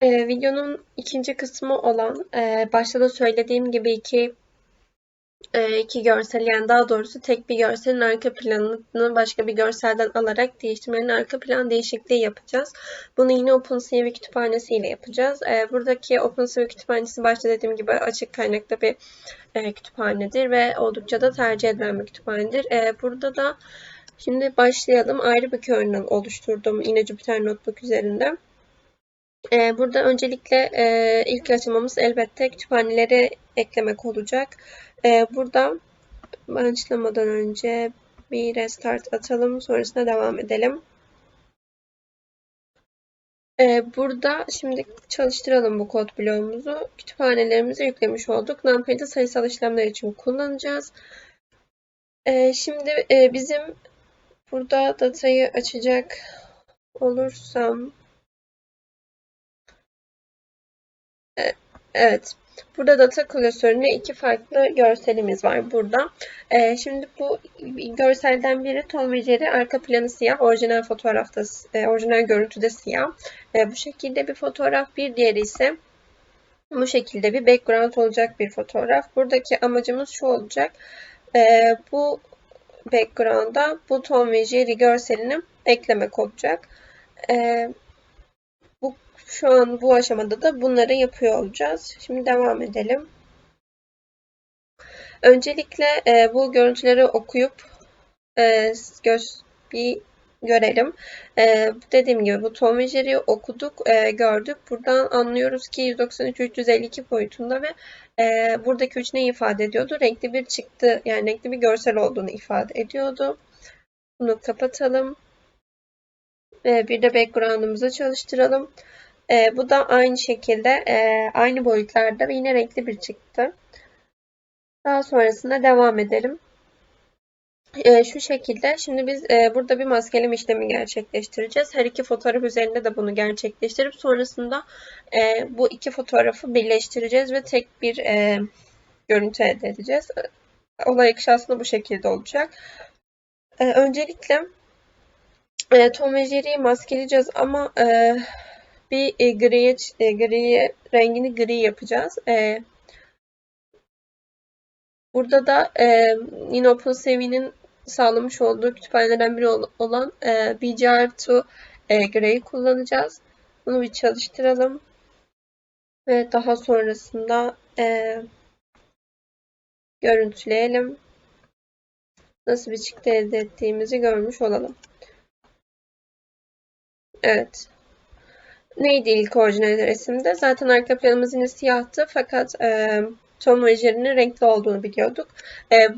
Ee, videonun ikinci kısmı olan e, başta da söylediğim gibi iki e, iki görsel yani daha doğrusu tek bir görselin arka planını başka bir görselden alarak değiştirmenin arka plan değişikliği yapacağız. Bunu yine OpenCV kütüphanesiyle yapacağız. E, buradaki OpenCV kütüphanesi başta dediğim gibi açık kaynaklı bir e, kütüphanedir ve oldukça da tercih edilen bir kütüphanedir. E, burada da şimdi başlayalım. Ayrı bir kernel oluşturdum yine Jupyter Notebook üzerinde. Ee, burada öncelikle e, ilk aşamamız elbette kütüphaneleri eklemek olacak. Ee, burada başlamadan önce bir restart atalım. Sonrasında devam edelim. Ee, burada şimdi çalıştıralım bu kod bloğumuzu. Kütüphanelerimizi yüklemiş olduk. NumPy'de sayısal işlemler için kullanacağız. Şimdi e, bizim burada datayı açacak olursam Evet. Burada data klasöründe iki farklı görselimiz var burada. Ee, şimdi bu görselden biri Tom ve Jerry arka planı siyah, orijinal fotoğrafta, e, orijinal görüntüde siyah. E, bu şekilde bir fotoğraf, bir diğeri ise bu şekilde bir background olacak bir fotoğraf. Buradaki amacımız şu olacak. E, bu background'a bu Tom ve Jerry görselini eklemek olacak. E, şu an bu aşamada da bunları yapıyor olacağız. Şimdi devam edelim. Öncelikle e, bu görüntüleri okuyup e, göz bir görelim. E, dediğim gibi bu Tom Jerry'i okuduk, e, gördük. Buradan anlıyoruz ki 193-352 boyutunda ve e, buradaki 3 ne ifade ediyordu? Renkli bir çıktı, yani renkli bir görsel olduğunu ifade ediyordu. Bunu kapatalım. E, bir de background'ımızı çalıştıralım. E, bu da aynı şekilde e, aynı boyutlarda ve yine renkli bir çıktı. Daha sonrasında devam edelim. E, şu şekilde şimdi biz e, burada bir maskeleme işlemi gerçekleştireceğiz. Her iki fotoğraf üzerinde de bunu gerçekleştirip sonrasında e, bu iki fotoğrafı birleştireceğiz ve tek bir e, görüntü elde edeceğiz. Olay akışı aslında bu şekilde olacak. E, öncelikle e, Tom ve Jerry'yi maskeleyeceğiz ama e, bir e, griye, e, griye rengini gri yapacağız. E, burada da e, yine OpenCV'nin sağlamış olduğu kütüphanelerden biri olan e, BGR2 e, Grey kullanacağız. Bunu bir çalıştıralım. Ve daha sonrasında e, görüntüleyelim. Nasıl bir çıktı elde ettiğimizi görmüş olalım. Evet neydi ilk orijinal resimde? Zaten arka planımız yine siyahtı fakat e, Tom ve Jerry'nin renkli olduğunu biliyorduk. E,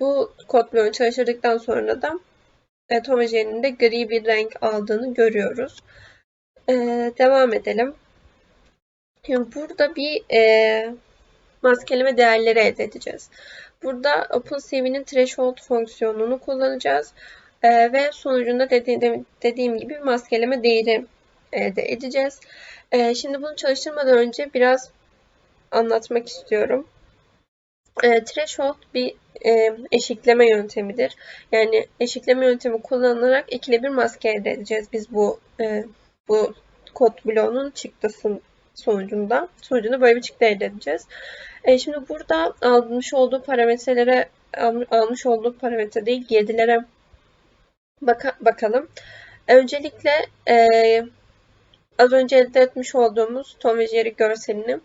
bu kod bloğunu çalıştırdıktan sonra da e, Tom ve Jerry'nin de gri bir renk aldığını görüyoruz. E, devam edelim. Şimdi burada bir e, maskeleme değerleri elde edeceğiz. Burada OpenCV'nin threshold fonksiyonunu kullanacağız. E, ve sonucunda dediğim, dediğim gibi maskeleme değeri elde edeceğiz. Ee, şimdi bunu çalıştırmadan önce biraz anlatmak istiyorum. E, threshold bir e, eşikleme yöntemidir. Yani eşikleme yöntemi kullanarak ikili bir maske elde edeceğiz biz bu e, bu kod bloğunun çıktısının sonucunda. Sonucunda böyle bir çıktı elde edeceğiz. E, şimdi burada almış olduğu parametrelere almış olduğu parametre değil girdilere baka, bakalım. Öncelikle e, az önce elde etmiş olduğumuz Tom ve Jerry görselini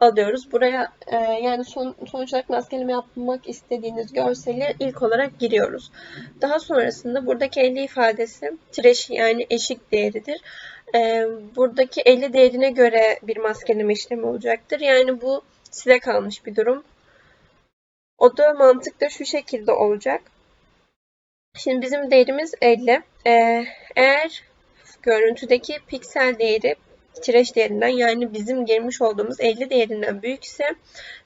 alıyoruz. Buraya e, yani son, sonuç olarak maskeleme yapmak istediğiniz görseli ilk olarak giriyoruz. Daha sonrasında buradaki 50 ifadesi trash yani eşik değeridir. E, buradaki 50 değerine göre bir maskeleme işlemi olacaktır. Yani bu size kalmış bir durum. O da mantık da şu şekilde olacak. Şimdi bizim değerimiz 50. Ee, eğer görüntüdeki piksel değeri tireş değerinden yani bizim girmiş olduğumuz 50 değerinden büyükse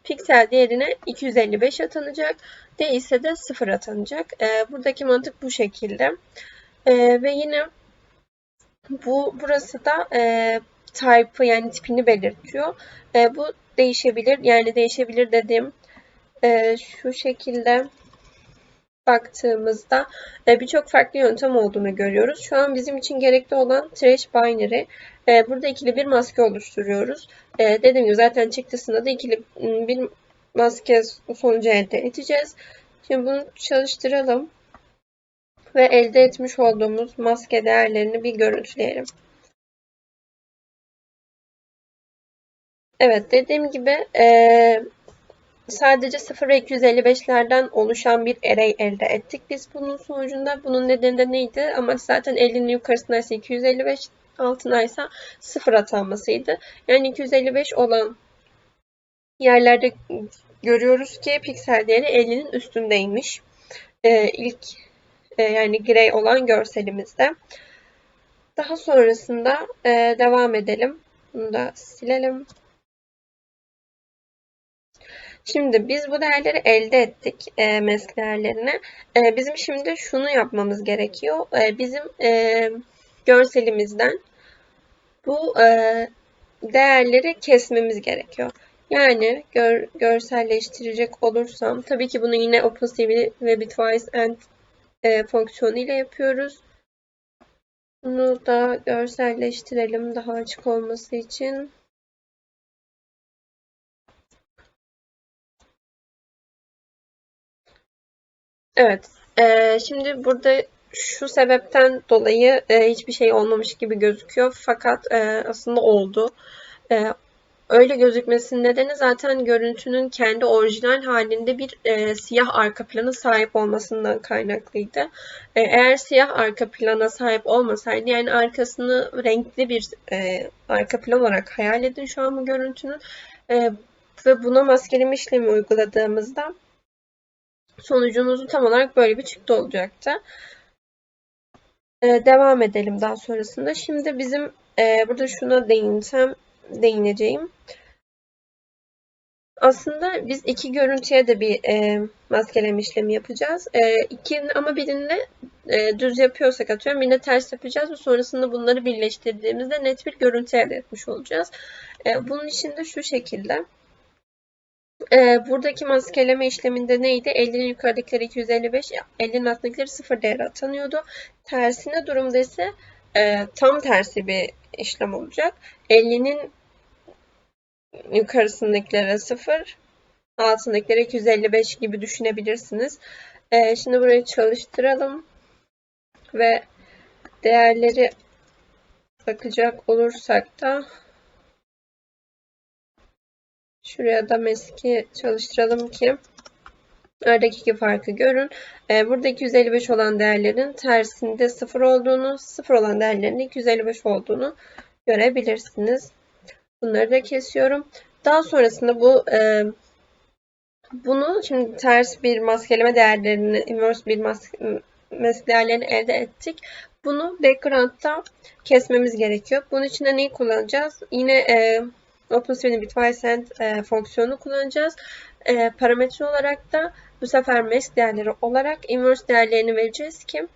piksel değerine 255 atanacak. Değilse de 0 atanacak. E, buradaki mantık bu şekilde. E, ve yine bu burası da e, type'ı yani tipini belirtiyor. E, bu değişebilir. Yani değişebilir dediğim e, şu şekilde baktığımızda e, birçok farklı yöntem olduğunu görüyoruz. Şu an bizim için gerekli olan trash binary. E, burada ikili bir maske oluşturuyoruz. E, dediğim gibi zaten çıktısında da ikili bir maske sonucu elde edeceğiz. Şimdi bunu çalıştıralım ve elde etmiş olduğumuz maske değerlerini bir görüntüleyelim. Evet dediğim gibi sadece 0 ve 255'lerden oluşan bir array elde ettik. Biz bunun sonucunda bunun nedeni de neydi? Ama zaten 50'nin yukarısındaysa 255, altındaysa 0 atanmasıydı. Yani 255 olan yerlerde görüyoruz ki piksel değeri 50'nin üstündeymiş. Ee, ilk e, yani grey olan görselimizde. Daha sonrasında e, devam edelim. Bunu da silelim. Şimdi biz bu değerleri elde ettik e, mesk değerlerini. E, bizim şimdi şunu yapmamız gerekiyor. E, bizim e, görselimizden bu e, değerleri kesmemiz gerekiyor. Yani gör, görselleştirecek olursam tabii ki bunu yine OpenCV ve Bitwise and e, fonksiyonu ile yapıyoruz. Bunu da görselleştirelim daha açık olması için. Evet. E, şimdi burada şu sebepten dolayı e, hiçbir şey olmamış gibi gözüküyor. Fakat e, aslında oldu. E, öyle gözükmesinin nedeni zaten görüntünün kendi orijinal halinde bir e, siyah arka plana sahip olmasından kaynaklıydı. E, eğer siyah arka plana sahip olmasaydı yani arkasını renkli bir e, arka plan olarak hayal edin şu an bu görüntünün. E, ve buna maskeleme işlemi uyguladığımızda sonucumuzun tam olarak böyle bir çıktı olacaktı. Ee, devam edelim daha sonrasında. Şimdi bizim e, burada şuna değinsem değineceğim. Aslında biz iki görüntüye de bir e, maskeleme işlemi yapacağız. E, iki, ama birini e, düz yapıyorsak atıyorum birine ters yapacağız ve sonrasında bunları birleştirdiğimizde net bir görüntü elde etmiş olacağız. E, bunun için de şu şekilde. E, buradaki maskeleme işleminde neydi? 50'nin yukarıdakileri 255, 50'nin altındakileri 0 değeri atanıyordu. Tersine durumda ise e, tam tersi bir işlem olacak. 50'nin yukarısındakilere 0, altındakilere 255 gibi düşünebilirsiniz. E, şimdi burayı çalıştıralım ve değerleri bakacak olursak da Şuraya da meski çalıştıralım ki aradaki farkı görün. Ee, burada 255 olan değerlerin tersinde 0 olduğunu, 0 olan değerlerin 255 olduğunu görebilirsiniz. Bunları da kesiyorum. Daha sonrasında bu e, bunu şimdi ters bir maskeleme değerlerini, inverse bir maske değerlerini elde ettik. Bunu background'da kesmemiz gerekiyor. Bunun için de neyi kullanacağız? Yine e, OpenStreet'in Bitwisend e, fonksiyonunu kullanacağız. E, parametre olarak da bu sefer mask değerleri olarak inverse değerlerini vereceğiz ki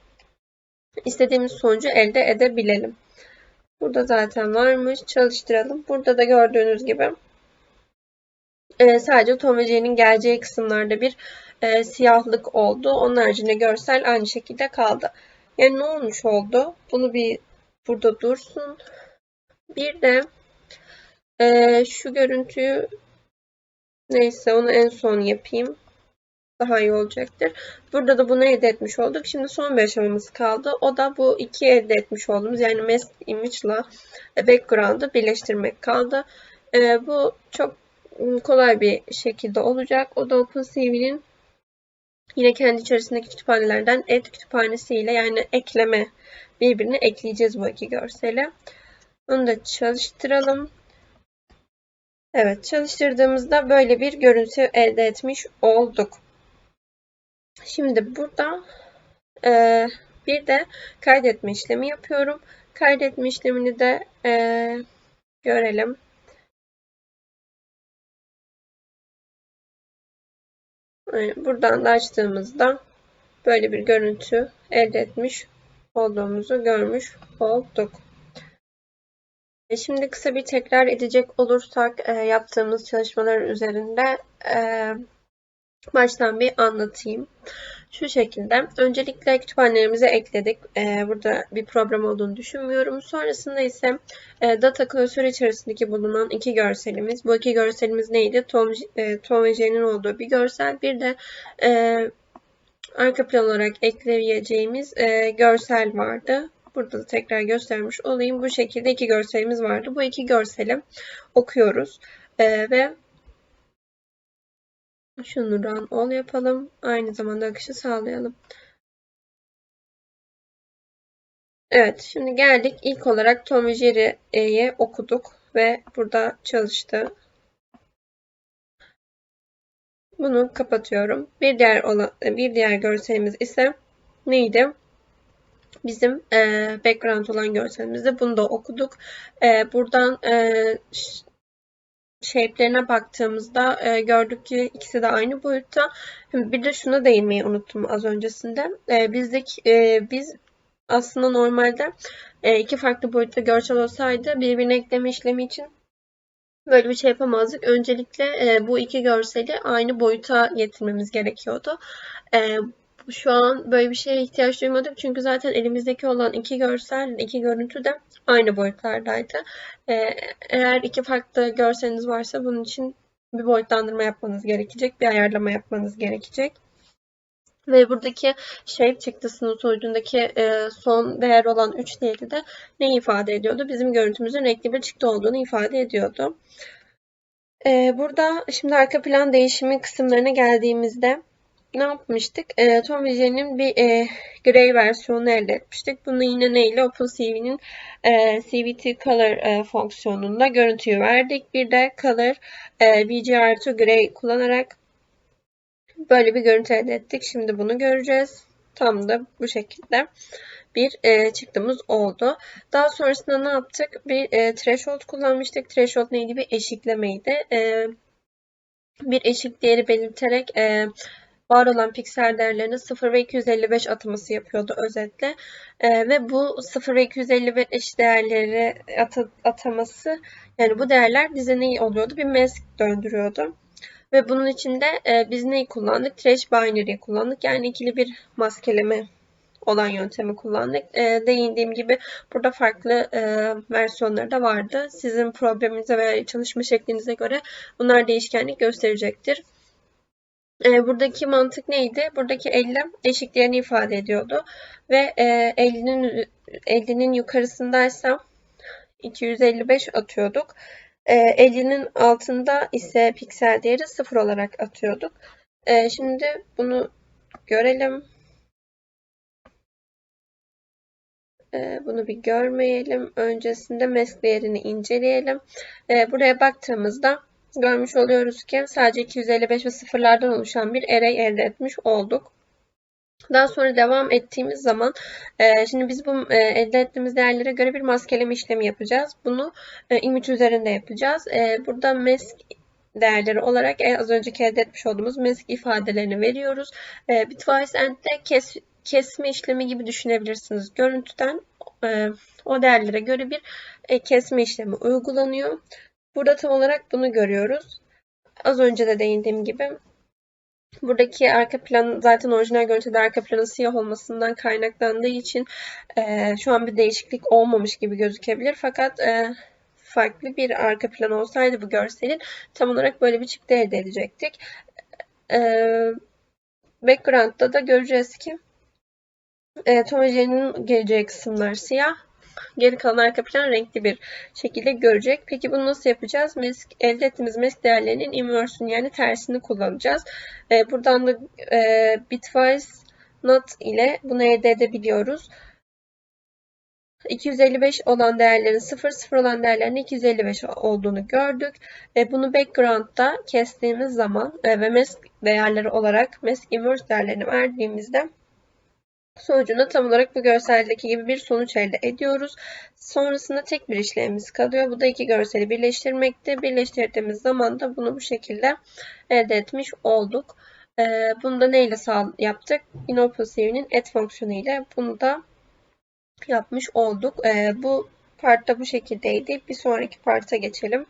istediğimiz sonucu elde edebilelim. Burada zaten varmış. Çalıştıralım. Burada da gördüğünüz gibi e, sadece Tom ve geleceği kısımlarda bir e, siyahlık oldu. Onun haricinde görsel aynı şekilde kaldı. Yani ne olmuş oldu? Bunu bir burada dursun. Bir de ee, şu görüntüyü neyse onu en son yapayım. Daha iyi olacaktır. Burada da bunu elde etmiş olduk. Şimdi son bir aşamamız kaldı. O da bu iki elde etmiş olduğumuz yani mask image ile background'ı birleştirmek kaldı. Ee, bu çok kolay bir şekilde olacak. O da OpenCV'nin yine kendi içerisindeki kütüphanelerden add kütüphanesiyle yani ekleme birbirine ekleyeceğiz bu iki görseli. Onu da çalıştıralım. Evet çalıştırdığımızda böyle bir görüntü elde etmiş olduk. Şimdi burada e, bir de kaydetme işlemi yapıyorum. Kaydetme işlemini de e, görelim. Buradan da açtığımızda böyle bir görüntü elde etmiş olduğumuzu görmüş olduk. E, şimdi kısa bir tekrar edecek olursak e, yaptığımız çalışmalar üzerinde e, baştan bir anlatayım. Şu şekilde. Öncelikle kütüphanelerimize ekledik. Burada bir problem olduğunu düşünmüyorum. Sonrasında ise data klasör içerisindeki bulunan iki görselimiz. Bu iki görselimiz neydi? Tom, Tom ve Jerry'nin olduğu bir görsel. Bir de arka plan olarak ekleyeceğimiz görsel vardı. Burada da tekrar göstermiş olayım. Bu şekilde iki görselimiz vardı. Bu iki görseli okuyoruz. E, ve şunu run all yapalım. Aynı zamanda akışı sağlayalım. Evet, şimdi geldik. İlk olarak Tom ve Jerry'yi okuduk ve burada çalıştı. Bunu kapatıyorum. Bir diğer olan bir diğer görselimiz ise neydi? Bizim e, background olan görselimizde bunu da okuduk. E, buradan e, shape'lerine baktığımızda e, gördük ki ikisi de aynı boyutta. Bir de şuna değinmeyi unuttum az öncesinde. E, bizdeki e, biz aslında normalde e, iki farklı boyutta görsel olsaydı birbirine ekleme işlemi için böyle bir şey yapamazdık. Öncelikle e, bu iki görseli aynı boyuta getirmemiz gerekiyordu. E, şu an böyle bir şeye ihtiyaç duymadık. Çünkü zaten elimizdeki olan iki görsel, iki görüntü de aynı boyutlardaydı. Ee, eğer iki farklı görseliniz varsa bunun için bir boyutlandırma yapmanız gerekecek. Bir ayarlama yapmanız gerekecek. Ve buradaki shape çıktısının sonucundaki e, son değer olan 3 değeri de ne ifade ediyordu? Bizim görüntümüzün renkli bir çıktı olduğunu ifade ediyordu. E, burada şimdi arka plan değişimi kısımlarına geldiğimizde ne yapmıştık? E, Tom Vision'in bir e, gray versiyonunu elde etmiştik. Bunu yine neyle? OpenCV'nin e, CVT Color e, fonksiyonunda görüntüyü verdik. Bir de Color e, VGR2 Gray kullanarak böyle bir görüntü elde ettik. Şimdi bunu göreceğiz. Tam da bu şekilde bir e, çıktımız oldu. Daha sonrasında ne yaptık? Bir e, threshold kullanmıştık. Threshold neydi? Bir eşiklemeydi. E, bir eşik değeri belirterek e, var olan piksel değerlerinin 0 ve 255 ataması yapıyordu özetle. E, ve bu 0 ve 255 değerleri at ataması yani bu değerler bize ne oluyordu? Bir mask döndürüyordu. Ve bunun içinde e, biz neyi kullandık? Trash binary kullandık. Yani ikili bir maskeleme olan yöntemi kullandık. E, değindiğim gibi burada farklı e, versiyonları da vardı. Sizin probleminize veya çalışma şeklinize göre bunlar değişkenlik gösterecektir. E, buradaki mantık neydi? Buradaki 50 eşiklerini ifade ediyordu. Ve e, 50'nin 50'nin yukarısındaysa 255 atıyorduk. E, 50'nin altında ise piksel değeri 0 olarak atıyorduk. E, şimdi bunu görelim. Bunu bir görmeyelim. Öncesinde mask değerini inceleyelim. Buraya baktığımızda görmüş oluyoruz ki sadece 255 ve sıfırlardan oluşan bir array elde etmiş olduk. Daha sonra devam ettiğimiz zaman e, şimdi biz bu e, elde ettiğimiz değerlere göre bir maskeleme işlemi yapacağız. Bunu e, image üzerinde yapacağız. E, burada mask değerleri olarak az önceki elde etmiş olduğumuz mask ifadelerini veriyoruz. Bitwise end'de kes, kesme işlemi gibi düşünebilirsiniz. Görüntüden o değerlere göre bir kesme işlemi uygulanıyor. Burada tam olarak bunu görüyoruz. Az önce de değindiğim gibi buradaki arka plan zaten orijinal görüntüde arka planın siyah olmasından kaynaklandığı için e, şu an bir değişiklik olmamış gibi gözükebilir. Fakat e, farklı bir arka plan olsaydı bu görselin tam olarak böyle bir çıktı elde edecektik. E, background'da da göreceğiz ki e, Tom geleceği kısımlar siyah. Geri kalan arka plan renkli bir şekilde görecek. Peki bunu nasıl yapacağız? Mask, elde ettiğimiz mask değerlerinin inverse'ünü yani tersini kullanacağız. E, buradan da e, bitwise not ile bunu elde edebiliyoruz. 255 olan değerlerin 0, 0 olan değerlerin 255 olduğunu gördük. E, bunu background'da kestiğimiz zaman e, ve mask değerleri olarak mask inverse değerlerini verdiğimizde Sonucunda tam olarak bu görseldeki gibi bir sonuç elde ediyoruz. Sonrasında tek bir işlemimiz kalıyor. Bu da iki görseli birleştirmekte. Birleştirdiğimiz zaman da bunu bu şekilde elde etmiş olduk. Ee, bunu da neyle sağ yaptık? InOpenCV'nin add fonksiyonu ile bunu da yapmış olduk. Ee, bu partta bu şekildeydi. Bir sonraki parta geçelim.